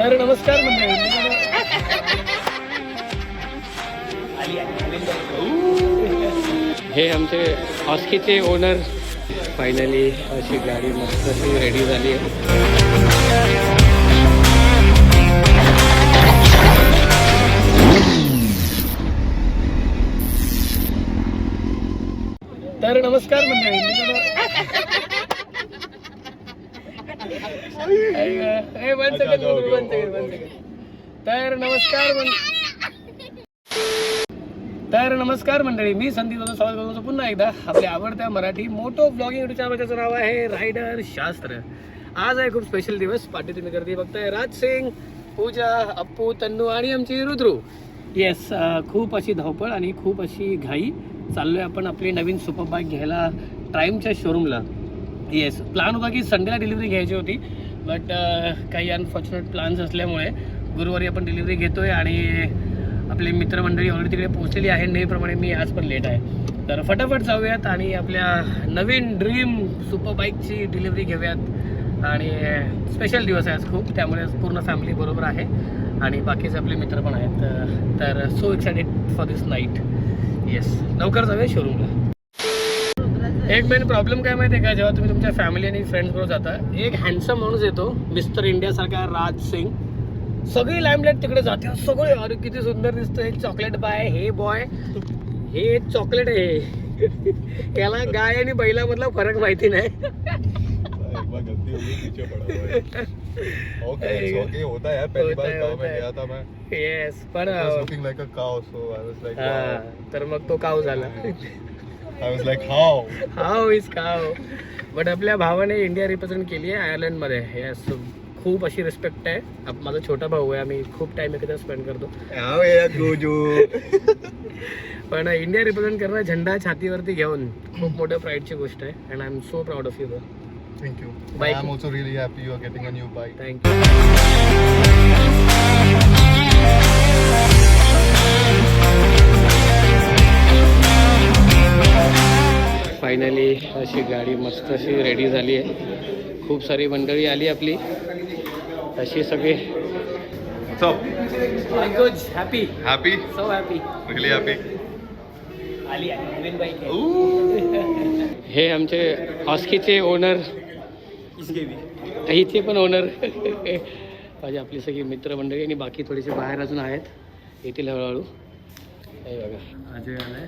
तर नमस्कार हे आमचे हॉस्कीचे ओनर. फायनली अशी गाडी मस्त अशी रेडी झाली. आहे तर नमस्कार मंडळी. तर नमस्कार तर नमस्कार मंडळी मी संदीप स्वागत करतो पुन्हा एकदा. आपल्या आवडत्या मराठी मोटो ब्लॉगिंग युट्यूब चॅनलचं नाव आहे रायडर शास्त्र आज आहे खूप स्पेशल दिवस. पाठी तुम्ही करते बघताय. राज सिंग पूजा अप्पू तन्नू आणि आमची रुद्रू. येस खूप अशी धावपळ आणि खूप अशी घाई चाललोय आपण आपली नवीन सुपर बाईक घ्यायला ट्राईमच्या शोरूमला येस प्लॅन होता की संडेला डिलिव्हरी घ्यायची होती बट uh, काही अनफॉर्च्युनेट प्लॅन्स असल्यामुळे गुरुवारी आपण डिलिव्हरी घेतो आहे आणि आपली मित्रमंडळी ऑलरेडी तिकडे पोहोचलेली आहे नेहमीप्रमाणे मी आज पण लेट आहे. तर फटाफट जाऊयात आणि आपल्या नवीन ड्रीम सुपर बाईकची डिलिव्हरी घेऊयात. आणि स्पेशल दिवस आहे आज खूप त्यामुळे पूर्ण फॅमिली बरोबर आहे. आणि बाकीचे आपले मित्र पण आहेत. तर so excited for this night yes लवकर जाऊया शोरूमला एक मेन प्रॉब्लेम काय माहिती आहे का? जेव्हा तुम्ही तुमच्या फॅमिली आणि फ्रेंड्स बरोबर जाता एक हँडसम माणूस येतो मिस्टर इंडिया सारखा राज सिंग. सगळी लाईमलाईट तिकडे जाते. सगळे अरे किती सुंदर दिसतंय. चॉकलेट बाय हे बॉय हे चॉकलेट आहे. याला गाय आणि बैलामधला फरक माहिती नाही. हो है. है है, है. येस पण हा. तर मग तो काव झाला. I was like how? How is काव बट आपल्या भावाने इंडिया रिप्रेझेंट केली आहे आयर्लंडमध्ये येस खूप अशी रिस्पेक्ट आहे. आप- माझा छोटा भाऊ आहे आम्ही खूप टाइम एकत्र स्पेंड करतो. पण इंडिया रिप्रेझेंट करणं झेंडा छातीवरती घेऊन खूप मोठ्या प्राईडची गोष्ट आहे. And I am so proud of you you. Bike. I am also really happy you are getting a new bike. Thank you अशी गाडी मस्त अशी रेडी झाली आहे. खूप सारी मंडळी आली आपली. अशी सगळे. Happy happy. So happy bike आहे. हे आमचे हॉस्कीचे ओनर इथे पण ओनर माझी आपली सगळी मित्रमंडळी आणि बाकी थोडीशी बाहेर अजून आहेत. येतील हळूहळू. हे बघा. अजय आलाय.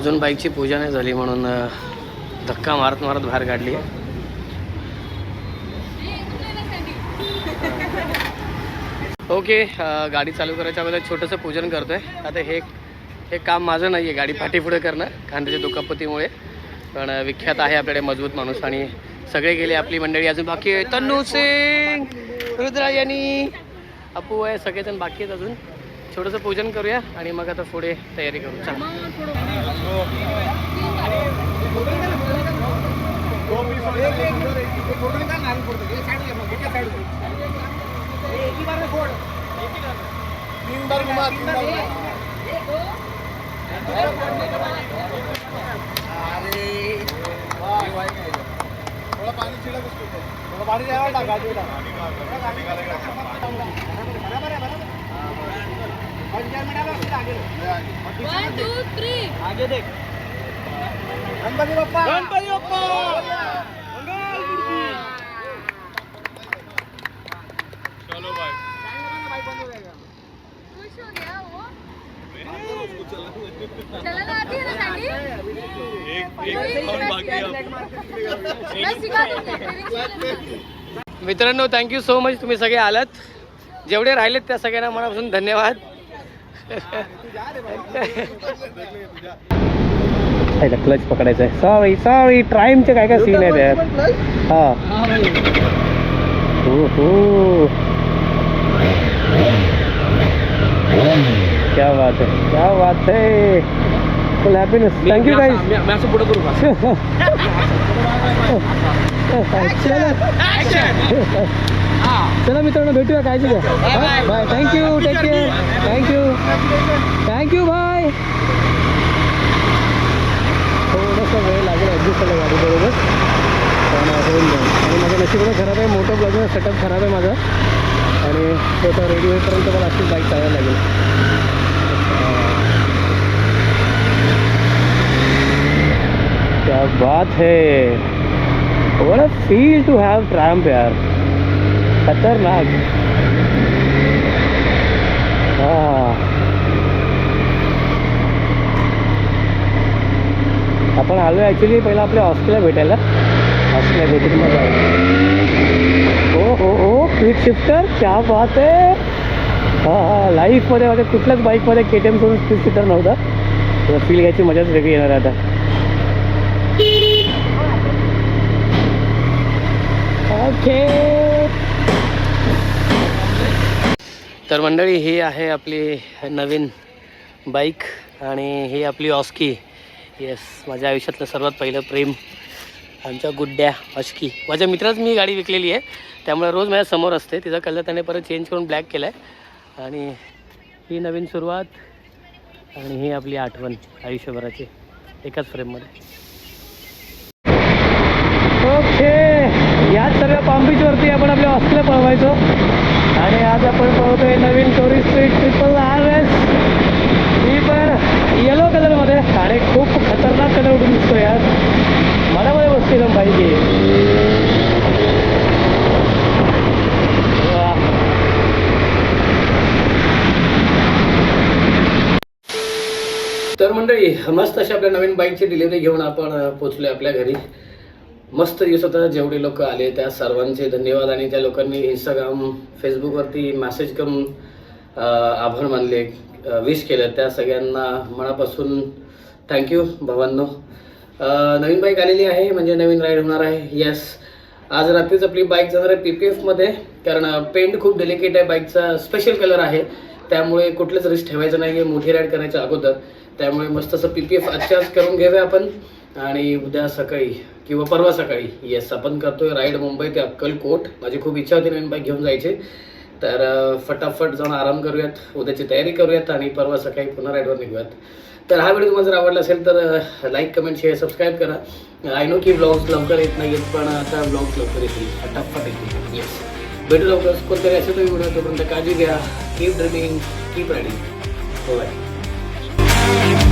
अजून बाईकची पूजा नाही झाली म्हणून धक्का मारत मारत बाहेर काढली ओके गाडी चालू करायच्या अगोदर छोटंसं पूजन करतोय. आता हे हे काम माझं नाही आहे गाडी पाठीपुढे करणं खांद्याच्या दुखापतीमुळे. पण विख्यात आहे आपल्याकडे मजबूत माणूस आणि सगळे गेले आपली मंडळी अजून बाकी आहे तन्नू सिंग रुद्रा यांनी अपू आहे सगळेजण बाकी आहेत अजून. छोटंसं पूजन करूया आणि मग आता पुढे तयारी करू. चला. थोड़ा पानी छिड़क उसके ऊपर आगे देख गणपती बाप्पा मंगल मूर्ती चलो भाई खुश हो गया वो आती है ना एक एक और बाकी है मैं सिखा दूंगी मित्रांनो थँक्यू सो मच तुम्ही सगळे आलात. जेवढे राहिलेत त्या सगळ्यांना मनापासून धन्यवाद. क्लच पकडायचं आहे सॉरी सॉरी ट्राईमचे काय काय सीन आहे त्यात हा. ओहो. क्या बात है क्या बात है. Full happiness thank you guys मी असं पुढे करू का? चला मित्रांनो भेटूया काळजी घ्या. Bye thank you take care thank you thank you bye थोडासा वेळ लागेल ॲडजस्ट झाला गाडी बरोबर? पण होऊन जाईल. आणि नशिबानं खराब आहे मोठं ब्लॉगर सेटअप खराब आहे माझा. आणि तो तर रेडी होईपर्यंत मला अशीच बाईक चालवायला लागेल. क्या बात है. What a feel to have tramp यार. खतरनाक. आपण आलो ॲक्च्युली पहिला आपल्या हॉस्टेलला भेटायला. हॉस्टेलला भेटून मग ओ ओ ओ क्विक शिफ्टर क्या बात आहे लाईफमध्ये माझ्या कुठल्याच बाईकमध्ये के टी एम सोडून क्विक शिफ्टर नव्हता. फील घ्यायची मजाच वेगळी येणार आता. ओके तर मंडळी ही आहे आपली नवीन बाईक आणि ही आपली ऑस्की. येस माझ्या आयुष्यातलं सर्वात पहिलं प्रेम आमच्या गुड्ड्या ऑस्की. माझ्या मित्राच मी गाडी विकलेली आहे त्यामुळे रोज माझ्यासमोर असते. तिचा कलर त्याने परत चेंज करून ब्लॅक केला आहे आणि ही नवीन सुरुवात आणि ही आपली आठवण आयुष्यभराची एकाच फ्रेममध्ये ओके याच सगळ्या पाम बीचवरती आपण आपल्या ऑस्कीला पळवायचो. आणि आज आपण पाहतोय नवीन टुरिस्ट ट्रिपल आर एस ही पण येलो कलरमध्ये आणि खूप खतरनाक कलर उठून दिसतो यार मनामध्ये बसतील पाहिजे. तर मंडळी मस्त अशी आपल्या नवीन बाईकची डिलिव्हरी घेऊन आपण पोचलो पोचलोय आपल्या घरी. मस्त दिवस होता. जेवढे लोक आले त्या सर्वांचे धन्यवाद. आणि त्या लोकांनी इंस्टाग्राम फेसबुकवरती मॅसेज करून आभार मानले विश केलं. त्या सगळ्यांना मनापासून थँक्यू भावांनो. नवीन बाईक आलेली आहे म्हणजे नवीन राईड होणार आहे. येस आज रात्रीच आपली बाईक जाणार आहे पी पी एफमध्ये कारण पेंट खूप डेलिकेट आहे बाईकचा स्पेशल कलर आहे. त्यामुळे कुठलंच रिस्क ठेवायचं नाही आहे मोठी राईड करायच्या अगोदर. त्यामुळे मस्त असं पी पी एफ आजच्याच करून घेऊया आपण. आणि उद्या सकाळी किंवा परवा सकाळी येस आपण करतोय राईड मुंबई ते अक्कलकोट माझी खूप इच्छा होती नवीन बाईक घेऊन जायची. तर फटाफट जाऊन आराम करूयात उद्याची तयारी करूयात आणि परवा सकाळी पुन्हा राईडवर निघूयात. तर हा व्हिडिओ तुम्हाला जर आवडला असेल तर लाईक कमेंट शेअर सबस्क्राईब करा. आय नो की ब्लॉग्स लवकर येत नाही आहेत पण आता ब्लॉग्स लवकर येतील. फटाफट येतील. येस भेटू लवकर कोणतरी असेल तुम्ही व्हिडिओ तोपर्यंत काळजी घ्या. कीप ड्रिमिंग कीप रायडिंग हो बाय